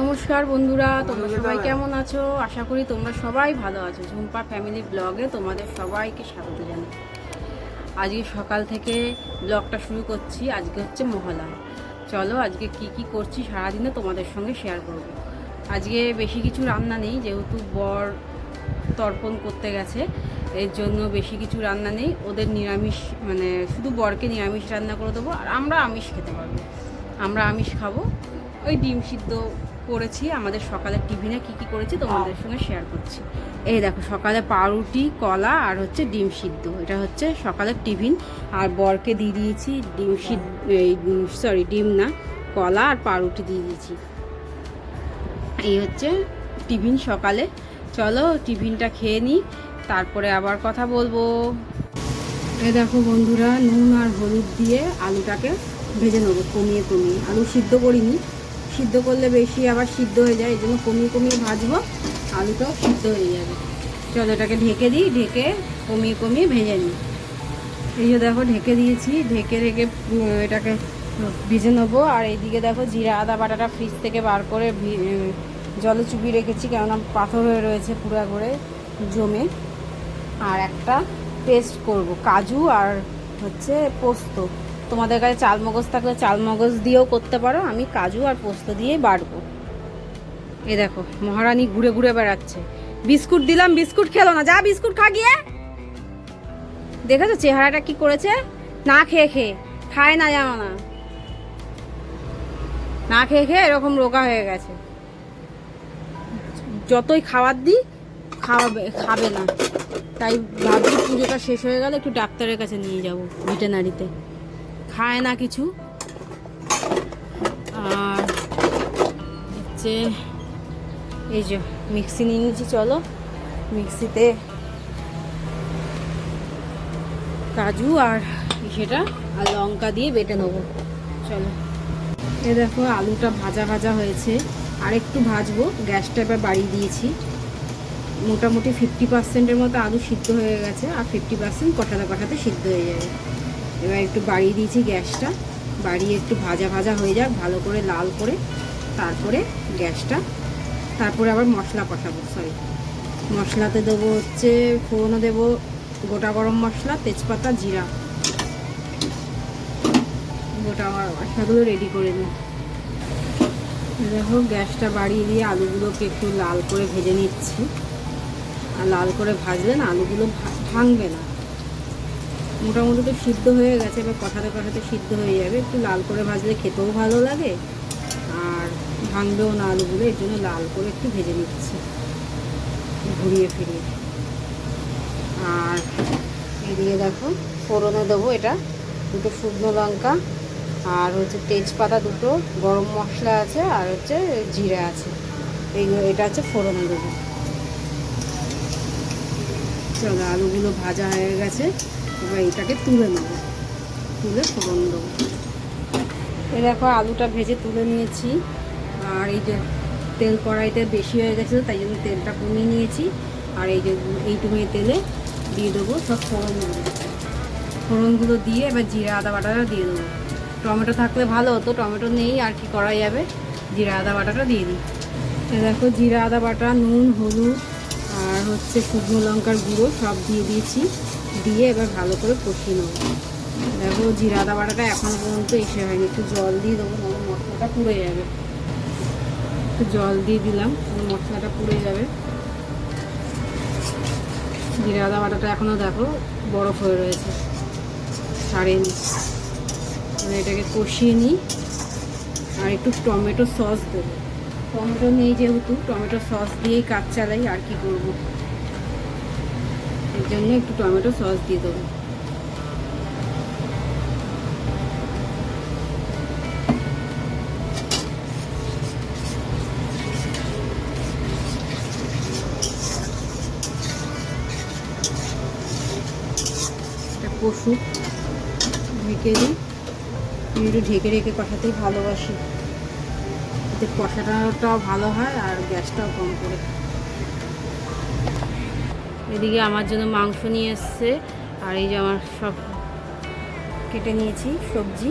নমস্কার বন্ধুরা তোমরা সবাই কেমন আছো? আশা করি তোমরা সবাই ভালো আছো। ঝুম্পা ফ্যামিলি ব্লগে তোমাদের সবাইকে স্বাগত জানাই। আজকে সকাল থেকে ব্লগটা শুরু করছি। আজকে হচ্ছে মহালয়া চলো আজকে কি কি করছি সারাদিনে তোমাদের সঙ্গে শেয়ার করব। আজকে বেশি কিছু রান্না নেই যেহেতু বর তর্পণ করতে গেছে এর জন্য বেশি কিছু রান্না নেই। ওদের নিরামিষ মানে শুধু বরকে নিরামিষ রান্না করে দেবো আর আমরা আমিষ খেতে পারব। আমরা আমিষ খাব। ওই ডিম সিদ্ধ করেছি আমাদের সকালের টিফিনে কি কি করেছি তোমাদের সঙ্গে শেয়ার করছি। এই দেখো সকালে পাউরুটি কলা আর হচ্ছে ডিম সিদ্ধ। এটা হচ্ছে সকালের টিফিন। আর বরকে দিয়ে দিয়েছি ডিম সিদ্ধ এই সরি ডিম না কলা আর পাউরুটি দিয়ে দিয়েছি। এই হচ্ছে টিফিন সকালে। চলো টিফিনটা খেয়ে নিই তারপরে আবার কথা বলব। এই দেখো বন্ধুরা নুন আর হলুদ দিয়ে আলুটাকে ভেজে নেব কমিয়ে কমিয়ে। আলু সিদ্ধ করিনি সিদ্ধ করলে বেশি আবার সিদ্ধ হয়ে যায়, এই জন্য কমিয়ে কমিয়ে ভাজবো, আলুটাও সিদ্ধ হয়ে যাবে। চলো এটাকে ঢেকে দিই, ঢেকে কমিয়ে কমিয়ে ভেজে নিই। এই যে দেখো, ঢেকে দিয়েছি, ঢেকে রেখে এটাকে ভিজে নেব। আর এইদিকে দেখো, জিরা, আদা বাটাটা ফ্রিজ থেকে বার করে জলে চুপিয়ে রেখেছি, কেননা পাথর হয়ে রয়েছে পুরা করে জমে। আর একটা পেস্ট করব, কাজু আর হচ্ছে পোস্ত। তোমাদের কাছে চাল মগজ থাকলে চাল মগজ দিয়েও করতে পারো। আমি কাজু আর পোস্ত দিয়েই বাটবো এ দেখো, মহারানী ঘুরে ঘুরে বেড়াচ্ছে। বিস্কুট দিলাম, বিস্কুট খেলো না। যা বিস্কুট খা গিয়ে। দেখেছ চেহারাটা কি করেছে? না খেয়ে খেয়ে। খায় না জানো না। না খেয়ে খেয়ে এরকম রোগা হয়ে গেছে। যতই খাবার দিই খাওয়াবে খাবে না। তাই ভাবছি পুজোটা শেষ হয়ে গেলে একটু ডাক্তারের কাছে নিয়ে যাব, ভেটেনারিতে। খায় না কিছু। আর হচ্ছে এই যে মিক্সি নিয়ে নিয়েছি, চলো। মিক্সিতে কাজু আর সেটা আর লঙ্কা দিয়ে বেটে নেব। চলো। এ দেখো, আলুটা ভাজা ভাজা হয়েছে। আর একটু ভাজবো। গ্যাসটা এবার বাড়িয়ে দিয়েছি। মোটামুটি ফিফটি পার্সেন্টের মতো আলু সিদ্ধ হয়ে গেছে, আর ফিফটি পার্সেন্ট কষাতে কষাতে সিদ্ধ হয়ে যাবে। এবার একটু বাড়িয়ে দিয়েছি গ্যাসটা। বাড়িয়ে একটু ভাজা ভাজা হয়ে যাক, ভালো করে লাল করে তারপরে গ্যাসটা। তারপরে আবার মশলা কষাবো সরি মশলাতে দেবো হচ্ছে ফোড়নে দেবো, গোটা গরম মশলা, তেজপাতা, জিরা। গোটা মশলাগুলো রেডি করে নিই। দেখো, গ্যাসটা বাড়িয়ে দিয়ে আলুগুলোকে একটু লাল করে ভেজে নিচ্ছি। আর লাল করে ভাজলে না, আলুগুলো ভাঙবে না। মোটামুটি তো সিদ্ধ হয়ে গেছে, এবার কষাতে কষাতে সিদ্ধ হয়ে যাবে। একটু লাল করে ভাজলে খেতেও ভালো লাগে, আর ভাঙবেও না আলুগুলো, এর জন্য লাল করে একটু ভেজে নিচ্ছি, ঘুরিয়ে ফিরিয়ে। আর এদিকে দেখো, ফোড়নে দেবো এটা, দুটো শুকনো লঙ্কা, আর হচ্ছে তেজপাতা দুটো, গরম মশলা আছে, আর হচ্ছে জিরা আছে। এইগুলো এটা হচ্ছে ফোড়নে দেবো। চলো আলুগুলো ভাজা হয়ে গেছে। এবার এটাকে তুলে নেব। তুলে ফোড়ন দেবো। এই দেখো, আলুটা ভেজে তুলে নিয়েছি। আর এই যে তেল কড়াইতে বেশি হয়ে গেছিল তাই জন্য তেলটা কমিয়ে নিয়েছি। আর এই যে এইটুকুনি তেলে দিয়ে দেবো সব ফোড়নগুলো। ফোড়নগুলো দিয়ে এবার জিরা, আদা বাটাটা দিয়ে দেবো। টমেটো থাকলে ভালো হতো, টমেটো নেই, আর কি করা যাবে? জিরা, আদা বাটাটা দিয়ে দিই। এ দেখো, জিরা, আদা বাটা, নুন, হলুদ, আর হচ্ছে শুকনো লঙ্কার গুঁড়ো সব দিয়ে দিয়েছি। দিয়ে এবার ভালো করে কষিয়ে নেব। দেখো জিরা আদা বাটাটা এখনও পর্যন্ত এসে হয়নি। একটু জল দিয়ে দেবো নাহলে মশলাটা পুড়ে যাবে। একটু জল দিয়ে দিলাম মশলাটা পুড়ে যাবে। জিরা আদা বাটাটা এখনও দেখো বরফ হয়ে রয়েছে, ছাড়েনি। এবার এটাকে কষিয়ে নিই, আর একটু টমেটো সস দেবো। টমেটো নেই যেহেতু, টমেটো সস দিয়েই কাজ চালাই, আর কি করব? জন্য একটু টমেটো সস দিয়ে দেবো। কষুক ঢেকে আমি একটু ঢেকে রেখে কষাতেই ভালোবাসি। এতে কষাটাও ভালো হয় আর গ্যাসটাও কম করে। এদিকে আমার জন্য মাংস নিয়ে এসছে, আর এই যে আমার সব কেটে নিয়েছি, সবজি।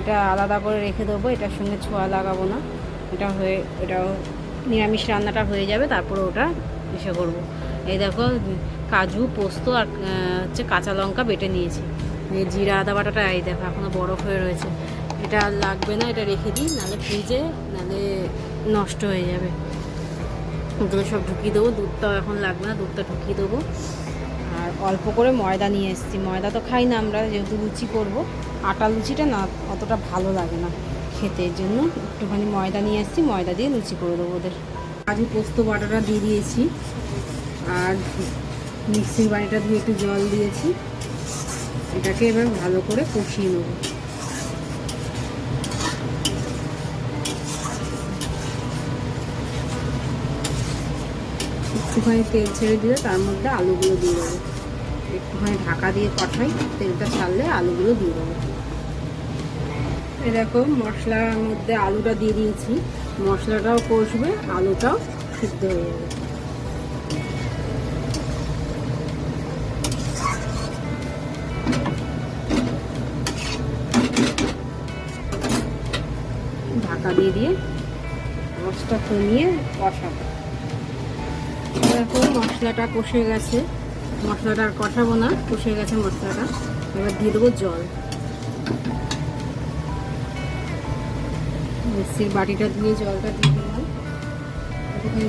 এটা আলাদা করে রেখে দেবো, এটার সঙ্গে ছোঁয়া লাগাবো না। এটা হয়ে, এটাও নিরামিষ রান্নাটা হয়ে যাবে, তারপরে ওটা এসে করব। এই দেখো, কাজু, পোস্ত আর হচ্ছে কাঁচা লঙ্কা বেটে নিয়েছি। এই জিরা, আদা বাটাটা, এই দেখো এখনও বরফ হয়ে রয়েছে। এটা লাগবে না, এটা রেখে দিই, নাহলে ফ্রিজে, নাহলে নষ্ট হয়ে যাবে। ওগুলো সব ঢুকিয়ে দেবো, দুধটাও এখন লাগবে না, দুধটা ঢুকিয়ে দেবো। আর অল্প করে ময়দা নিয়ে এসেছি। ময়দা তো খাই না আমরা, যেহেতু লুচি করব। আটা লুচিটা না অতটা ভালো লাগে না খেতে জন্য একটুখানি ময়দা নিয়ে এসেছি। ময়দা দিয়ে লুচি করে দেবো ওদের। কাজু পোস্ত বাটাটা দিয়ে দিয়েছি। আর মিক্সির বাড়িটা ধুয়ে একটু জল দিয়েছি। এটাকে এবার ভালো করে কষিয়ে নেব। একটুখানি তেল ছেড়ে দিলে তার মধ্যে আলুগুলো দিয়ে দেবো। একটুখানি ঢাকা দিয়ে কষাই তেলটা ছাড়লে আলুগুলো দিয়ে দেবো। দেখো, মশলার মধ্যে আলুটা দিয়ে দিয়েছি। মশলাটাও কষবে, আলুটাও সিদ্ধ হয়ে যাবে। ঢাকা দিয়ে দিয়ে রসটা কমিয়ে কষাবো। দেখো, মশলাটা কষে গেছে। মশলাটা আর কষাবো না, কষে গেছে মশলাটা। এবার দিয়ে দেবো জল। মিক্সির বাটিটা ধুয়ে জলটা দিয়ে দিলাম।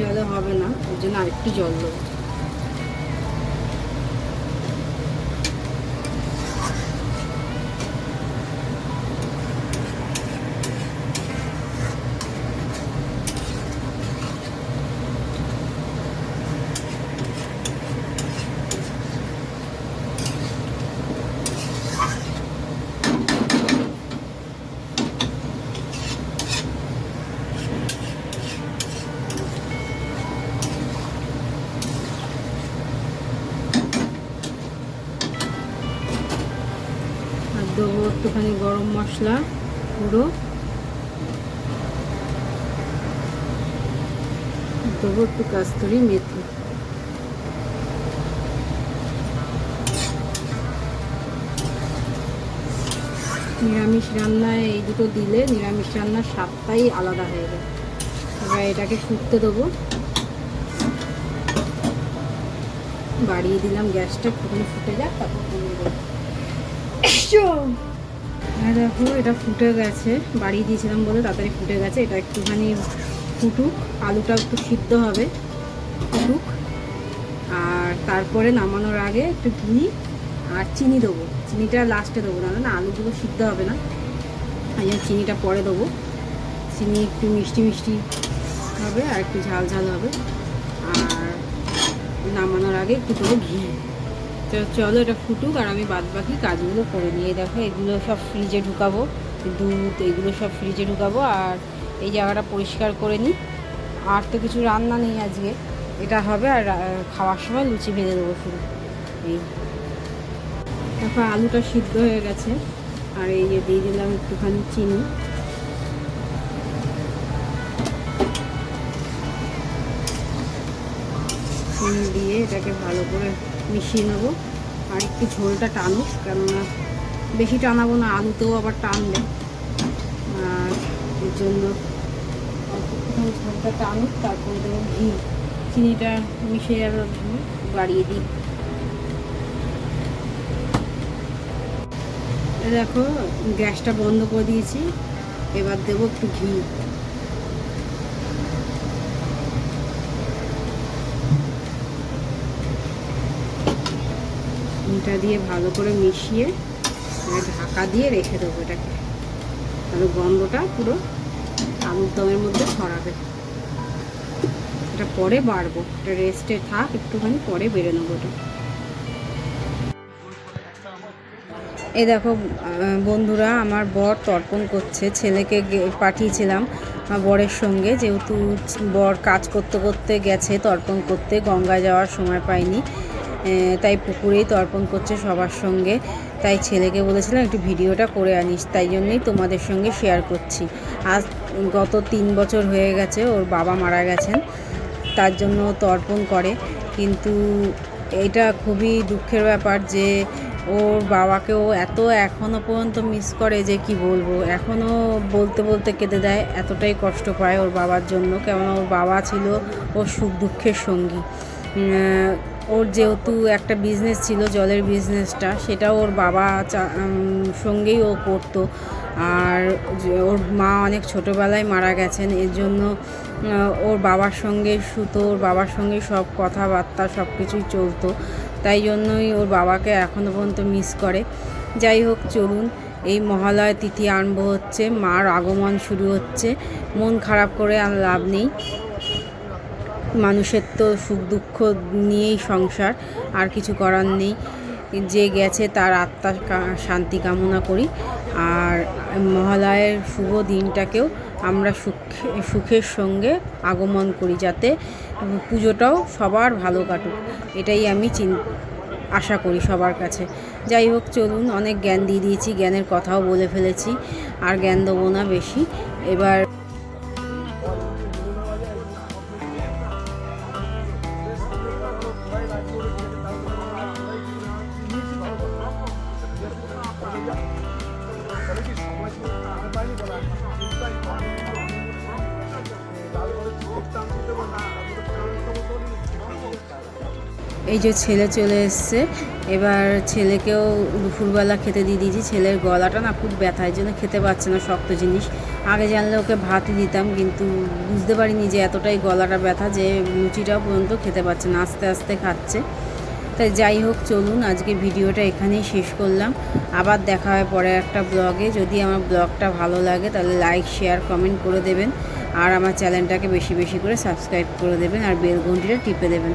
জলে হবে না, ওর জন্য আরেকটু জল দেবো আর দেবো একটুখানি গরম মশলা পুরো দেবো একটু কাস্তুরি মেথি। নিরামিষ রান্নায় এই দুটো দিলে নিরামিষ রান্নার স্বাদটাই আলাদা হয়ে যায়। এবার এটাকে শুকতে দেবো। বাড়িয়ে দিলাম গ্যাসটা একটুখানি ফুটে যাক, তারপর দেবো হ্যাঁ দেখো, এটা ফুটে গেছে। বাড়িয়ে দিয়েছিলাম বলে তাড়াতাড়ি ফুটে গেছে। এটা একটুখানি ফুটুক আলুটা একটু সিদ্ধ হবে, ফুটুক। আর তারপরে নামানোর আগে একটু ঘি আর চিনি দেবো। চিনিটা লাস্টে দেবো না না আলুগুলো সিদ্ধ হবে না। এই চিনিটা পরে দেবো। চিনি একটু মিষ্টি মিষ্টি হবে আর একটু ঝাল ঝাল হবে। আর নামানোর আগে একটু দেবো ঘি। তো চলো এটা ফুটুক আর আমি বাদ বাকি কাজগুলো করে নিয়ে দেখো, এগুলো সব ফ্রিজে ঢুকাবো, দুধ, এগুলো সব ফ্রিজে ঢুকাবো আর এই জায়গাটা পরিষ্কার করে নিই। আর তো কিছু রান্না নেই আজকে, এটা হবে আর খাওয়ার সময় লুচি ভেজে দেবো শুধু। এই। তারপর আলুটা সিদ্ধ হয়ে গেছে, আর এই যে দিয়ে দিলাম একটুখানি চিনি। চিনি দিয়ে এটাকে ভালো করে মিশিয়ে নেব। আর একটু ঝোলটা টানুক, কেননা বেশি টানাবো না, আলুতেও আবার টানবে। আর এর জন্য ঝোলটা টানুক, তারপরে দেবো ঘি, চিনিটা মিশে যাবে বাড়িয়ে দিই। দেখো, গ্যাসটা বন্ধ করে দিয়েছি। এবার দেবো একটু ঘি। ঘিটা দিয়ে ভালো করে মিশিয়ে ঢাকা দিয়ে রেখে দেবো এটাকে। তাহলে গন্ধটা পুরো আলুর দমের মধ্যে ছড়াবে। এটা পরে বাড়বো। এটা রেস্টে থাক একটুখানি পরে বেড়ে নেব এটা। এই দেখো বন্ধুরা আমার বর তর্পণ করছে। ছেলেকে পাঠিয়েছিলাম বরের সঙ্গে। যেহেতু বর কাজ করতে করতে গেছে তর্পণ করতে গঙ্গায় যাওয়ার সময় আহ, তাই পুকুরেই তর্পণ করছে সবার সঙ্গে। তাই ছেলেকে বলেছিলাম, একটু ভিডিওটা করে আনিস, তাই জন্যই তোমাদের সঙ্গে শেয়ার করছি। আজ গত তিন বছর হয়ে গেছে, ওর বাবা মারা গেছেন, তার জন্য তর্পণ করে। কিন্তু এটা খুবই দুঃখের ব্যাপার যে, ওর বাবাকেও এত এখনও পর্যন্ত মিস করে যে কি বলব? এখনও বলতে বলতে কেঁদে দেয়, এতটাই কষ্ট পায় ওর বাবার জন্য। কেননা ওর বাবা ছিল ওর সুখ দুঃখের সঙ্গী ওর যেহেতু একটা বিজনেস ছিল, জলের বিজনেসটা সেটা ওর বাবা সঙ্গেই ও করতো। আর ওর মা অনেক ছোটোবেলায় মারা গেছেন, এর জন্য ওর বাবার সঙ্গে শুতো ওর বাবার সঙ্গে সব কথাবার্তা, সব কিছুই চলতো। তাই জন্যই ওর বাবাকে এখনও পর্যন্ত মিস করে। যাই হোক, চলুন, এই মহালয় তিথি আরম্ভ হচ্ছে, মার আগমন শুরু হচ্ছে। মন খারাপ করে আর লাভ নেই। মানুষের তো সুখ দুঃখ নিয়েই সংসার, আর কিছু করার নেই। যে গেছে তার আত্মার শান্তি কামনা করি। আর মহালয়ের শুভ দিনটাকেও আমরা সুখে, সুখের সঙ্গে আগমন করি যাতে পুজোটাও সবার ভালো কাটুক। এটাই আমি চিন, আশা করি সবার কাছে। যাই হোক, চলুন, অনেক জ্ঞান দিয়ে দিয়েছি, জ্ঞানের কথাও বলে ফেলেছি, আর জ্ঞান দেবো না বেশি। এবার এই যে ছেলে চলে এসছে। এবার ছেলেকেও দুপুরবেলা খেতে দিয়ে দিয়েছি। ছেলের গলাটা না খুব ব্যথা এই জন্য খেতে পারছে না, শক্ত জিনিস। আগে জানলে ওকে ভাতই দিতাম, কিন্তু বুঝতে পারিনি যে এতটাই গলাটা ব্যথা যে লুচিটাও পর্যন্ত খেতে পারছে না, আস্তে আস্তে খাচ্ছে। তাই যাই হোক, চলুন, আজকে ভিডিওটা এখানেই শেষ করলাম। আবার দেখা হয় পরে একটা ব্লগে। যদি আমার ব্লগটা ভালো লাগে, তাহলে লাইক, শেয়ার, কমেন্ট করে দেবেন। আর আমার চ্যানেলটাকে বেশি বেশি করে সাবস্ক্রাইব করে দেবেন আর বেল ঘন্টিটা টিপে দেবেন।